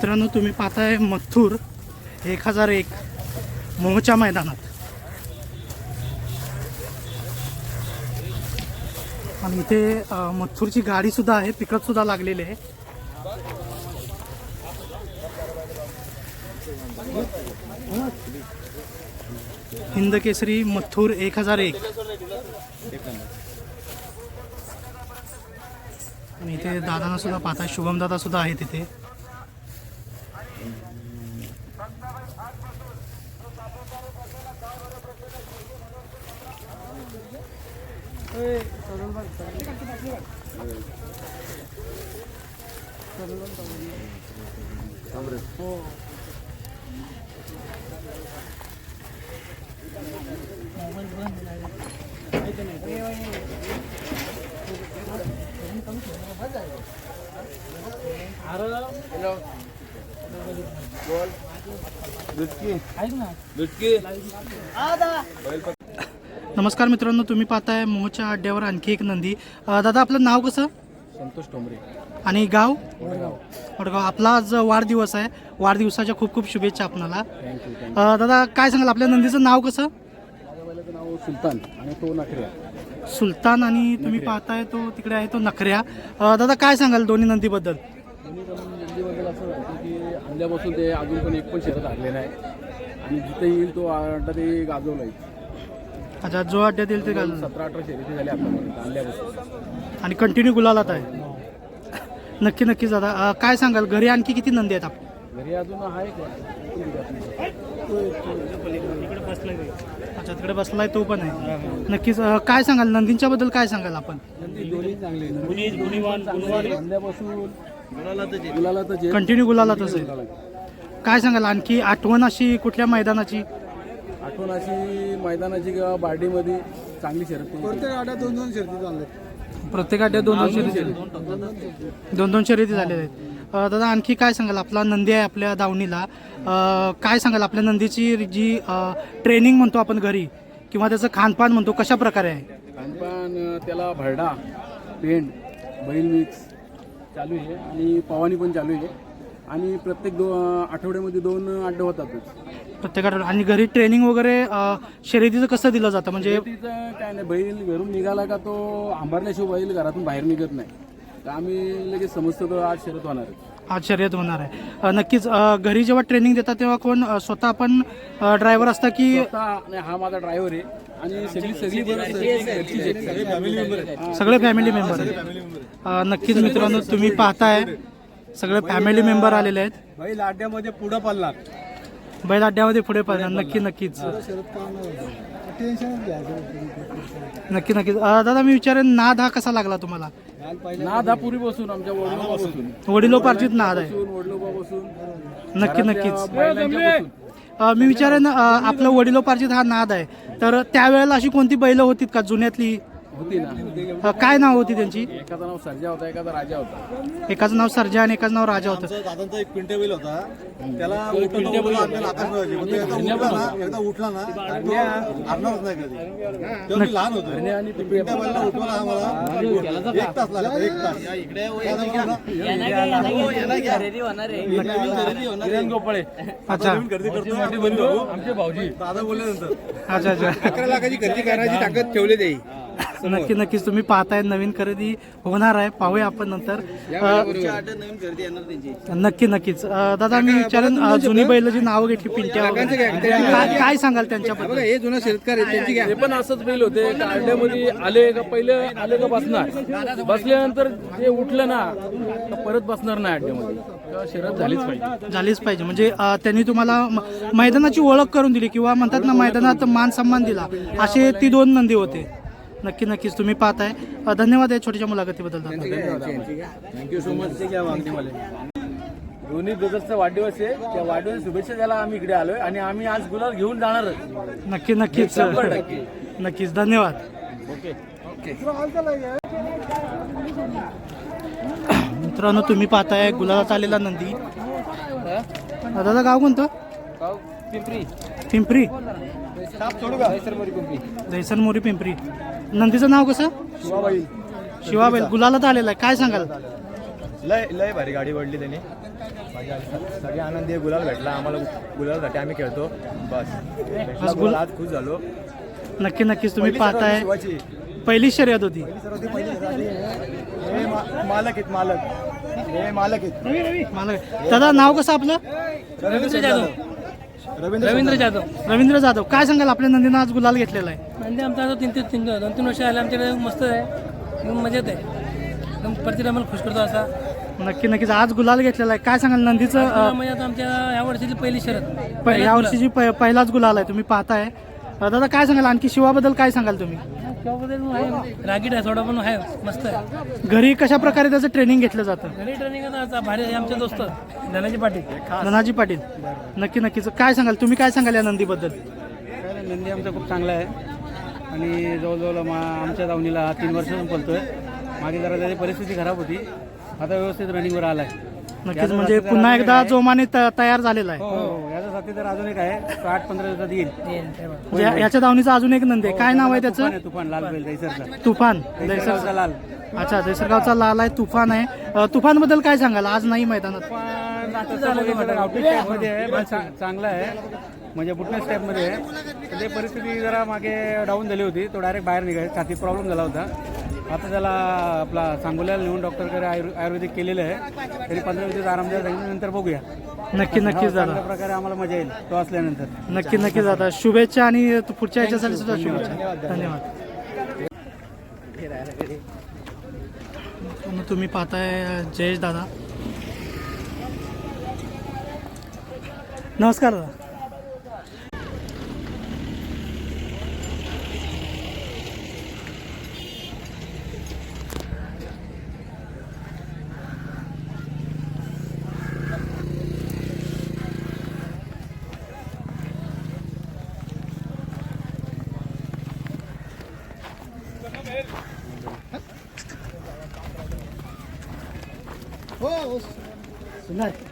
मित्रांनो तुम्ही पाहताय मथुर एक हजार एक मोहच्या मैदानात. आणि इथे अ, मथुरची गाडी सुद्धा आहे पिकअप सुद्धा लागलेली आहे. हिंद केसरी मथुर एक हजार एक. आणि इथे दादांना सुद्धा पाहताय शुभम दादा सुद्धा आहे तिथे हॅलो बोल दुटकी ऐक ना दुटकी बैल नमस्कार मित्रांनो तुम्ही पाहताय मोहच्या अड्ड्यावर आणखी एक नंदी. अ, दादा आपलं नाव कसं? संतोष टोंबरे. आणि गाव? वडगाव. आपला आज वाढदिवस आहे. वाढदिवसाच्या खूप खूप शुभेच्छा आपणाला. थँक्यू अ, दादा काय सांगाल? आपल्या नंदीचं नाव कसं? माझ्या बैलाचं नाव सुलतान आणि तो नखऱ्या. सुलतान आणि तुम्ही पाहताय तो तिकडे आहे तो नखऱ्या. अ, दादा काय सांगाल दोन्ही नंदीबद्दल? दोन्ही पण नंदीबद्दल असं वाटतं की आणल्यापासून ते अजून पण एक पण शरद हरले नाही आणि जिथे येईल तो अड्डा ते गाजवला अच्छा जो अड्ड्यात येईल ते घाल सतरा अठरा शर्यती आतापर्यंत आणल्यापासून आणि कंटिन्यू गुलालात आहे. नक्की नक्कीच दादा. अ, काय सांगाल? घरी आणखी किती नंदी आहेत आप घरी अजून आहे का अच्छा तिकडे बसलाय तो पण आहे. नक्कीच अ, काय सांगाल? नंदींच्या बद्दल काय सांगाल आपण? नंदी दोन्ही चांगले आणल्यापासून गुलाला तर जे कंटिन्यू गुलालातच आहे काय सांगाल? आणखी आठवण अशी कुठल्या मैदानाची? आठवण अशी मैदानाची किंवा बार्डीमध्ये चांगली शर्यत. प्रत्येक आठ्यात दोन दोन शर्ती चालले. प्रत्येक अड्ड्यात दोन दोन शर्यती. दोन दोन शर्यती. झालेल्या आहेत. अ, दादा आणखी काय सांगाल? आपला नंदी आहे आपल्या दावणीला. अ, काय सांगाल? आपल्या नंदीची जी ट्रेनिंग म्हणतो आपण घरी किंवा त्याचं खानपान म्हणतो कशा प्रकारे आहे? खानपान अं, त्याला भरडा पेंड बैल मिक्स चालू आहे आणि पवानी पण चालू आहे. आणि प्रत्येक दो आठवड्यामध्ये दोन अड्डे होतातच. प्रत्येक आठवड्यात आणि घरी ट्रेनिंग वगैरे अ, शर्यतीचं कसं दिलं जातं? म्हणजे तिचं काय नाही बैल घरून निघाला का तो आंबारल्याशिवाय बैल घरातून बाहेर निघत नाही. तर आम्ही लगेच समजतो की आज शरद होणार आहे. आज शर्यत होणार आहे. अ, नक्कीच अ, घरी जेव्हा ट्रेनिंग देतात तेव्हा कोण अ, स्वतः आपण ड्रायव्हर असता की स्वतः आणि हा माझा ड्रायव्हर आहे. आणि सगळी सगळी फॅमिली मेंबर सगळे फॅमिली मेंबर आहेत. नक्कीच मित्रांनो तुम्ही पाहताय. सगळे फॅमिली मेंबर आलेले आहेत. बैल आड्यामध्ये पुढं पडला बैल अड्ड्यामध्ये पुढे पाहिजे नक्की नक्कीच. टेन्शनच घ्यायचं नक्की नक्कीच. अ, दादा मी विचारेन नाद हा कसा लागला तुम्हाला? नाद हा पूर्वीपासून आमच्या वडिलोपासून. वडिलोपार्जित नाद आहे. वडिलोपासून नक्की नक्कीच. अ, मी विचारेन अ, आपलं वडिलोपार्जित हा नाद आहे. तर त्यावेळेला अशी कोणती बैल होती का? जुन्यातली होती ना. काय नाव होती त्यांची? एकाचं नाव सर्जा होता एकाचा राजा होता. एकाचं नाव सर्जा आणि एकाचं नाव राजा होतं. आमचा दादांचा एक पिंटे बैल होता. त्याला उठलं तर उठलं आपल्याला आकाश मिळायचे. पण तो एकदा उठला ना एकदा उठला ना तो हरणारच नाही कधी. तेव्हा मी लहान होतो. आणि ते पिंट्या बैलला उठवायला आम्हाला. एक तास लागला एक तास. किरण गोपाळे. अच्छा. गर्दी बंधू आमचे भाऊजी. दादा बोलल्यानंतर. अच्छा अच्छा. अकरा लाखाची खरेदी करण्याची ताकद ठेवली जाईल नक्की नक्कीच तुम्ही पाहताय नवीन खरेदी होणार आहे. पाहूया आपण नंतर. नक्की नक्कीच. दादा मी विचारेन जुनी बैल जी नावं घेतली पिंट्या वगैरे, काय काय सांगाल त्यांच्याबद्दल? हे जुना शेतकरी त्यांची ते पण असंच बैल होते का अड्ड्यामध्ये आले का पहिले आले का बसणार? बसल्यानंतर ते उठलं ना परत बसणार नाही अड्ड्यामध्ये शर्यत झालीच पाहिजे. झालीच पाहिजे. म्हणजे त्यांनी तुम्हाला मैदानाची ओळख करून दिली किंवा म्हणतात ना मैदानात मान सन्मान दिला असे ती दोन नंदी होते. नक्की नक्कीच तुम्ही पाहताय. अ, धन्यवाद या छोट्याशा मुलाखतीबद्दल दादा. थँक्यू सो मच दोन्ही ब्रदर्सचा वाढदिवस आहे. त्या वाढदिवस शुभेच्छा द्यायला आम्ही इकडे आलोय आणि आम्ही आज गुलाल घेऊन जाणारच नक्की नक्कीच. शंभर टक्के. नक्कीच. धन्यवाद. ओके. मित्रांनो तुम्ही पाहताय गुलाबात आलेला नंदी. दादा गाव कोणतं? पिंपरी. पिंपरी. पिंपरी. जैसन मोरी पिंपरी. नंदीचं नाव कसं? शिवाबैल गुलालात आलेला आहे. काय सांगाल? लय लय भारी गाडी वडली त्यांनी. माझ्या सगळे आनंदी आहे. गुलाल भेटला. आम्हाला गुलालसाठी आम्ही खेळतो. बस. गुलाल. आज खुश झालो. नक्की नक्कीच तुम्ही पाहताय. पहिली शर्यत होती. हे मालक आहेत मालक. हे मालक आहेत. मला दादा नाव कसं आपलं? रवींद्र जाधव. रवींद्र जाधव. रवींद्र जाधव. काय सांगाल? आपल्या नंदीनं आज गुलाल घेतलेला आहे. म्हणजे आमचा आता तीन तीन तीन दोन तीन वर्ष आले आमच्याकडे मस्त आहे. एकदम मजेत आहे. एकदम प्रत्येक आम्हाला खुश करतो असा. नक्की नक्कीच. आज गुलाल घेतलेला आहे. काय सांगाल? नंदीचं अं, म्हणजे आता आमच्या या वर्षीची पहिली शरद. प- या वर्षीची प- पहिलाच गुलाल आहे. तुम्ही पाहताय. अं, दादा काय सांगाल? आणखी शिवाबद्दल काय सांगाल तुम्ही? रागीट आहे थोडा पण आहे. मस्त आहे. घरी कशा प्रकारे त्याचं ट्रेनिंग घेतलं जातं? घरी ट्रेनिंग आता भारी आहे आमचे दोस्त. धनाजी पाटील. धनाजी पाटील. नक्की नक्कीच. काय सांगाल? तुम्ही काय सांगाल या नंदीबद्दल? नंदी आमचा खूप चांगला आहे. आणि जवळजवळ मा आमच्या दावणीला हा तीन वर्षापासून पळतोय. मागे जरा त्याची परिस्थिती खराब होती. आता व्यवस्थित रनिंगवर आला आहे नक्कीच म्हणजे पुन्हा एकदा जोमाने त- तयार झालेला आहे. हो याचा साथी तर अजून एक आहे. तो आठ पंधरा दिवसात येईल. म्हणजे या- याच्या दावणीचा अजून एक नंदी आहे. काय नाव आहे त्याचं? तुफान आहे, तुफान लाल बैल तुफान लाल. अच्छा दैसरगावचा लाल आहे तुफान आहे. अं, तुफानबद्दल काय सांगाल? आज नाही मैदानात. पण तर आउटिंग स्टेपमध्ये आहे पण चा- चांगला आहे. म्हणजे बुटनेस स्टेपमध्ये आहे. पण ते परिस्थिती जरा मागे डाऊन झाली होती. तो डायरेक्ट बाहेर निघायचा छातीत प्रॉब्लेम झाला होता. आता त्याला आपला सांगोल्याला नेऊन डॉक्टरकडे आयुर् आयुर्वेदिक केलेलं आहे. तरी पंधरा दिवस आराम द्यायला सांगितलं नंतर बघूया. नक्की नक्कीच दादा चांगल्या प्रकारे आम्हाला मजा येईल. तो असल्यानंतर. नक्की नक्की दादा शुभेच्छा आणि तू पुढच्या याच्यासाठी सुद्धा शुभेच्छा. धन्यवाद. मग तुम्ही पाहताय जयेश दादा. नमस्कार दादा. Sunod.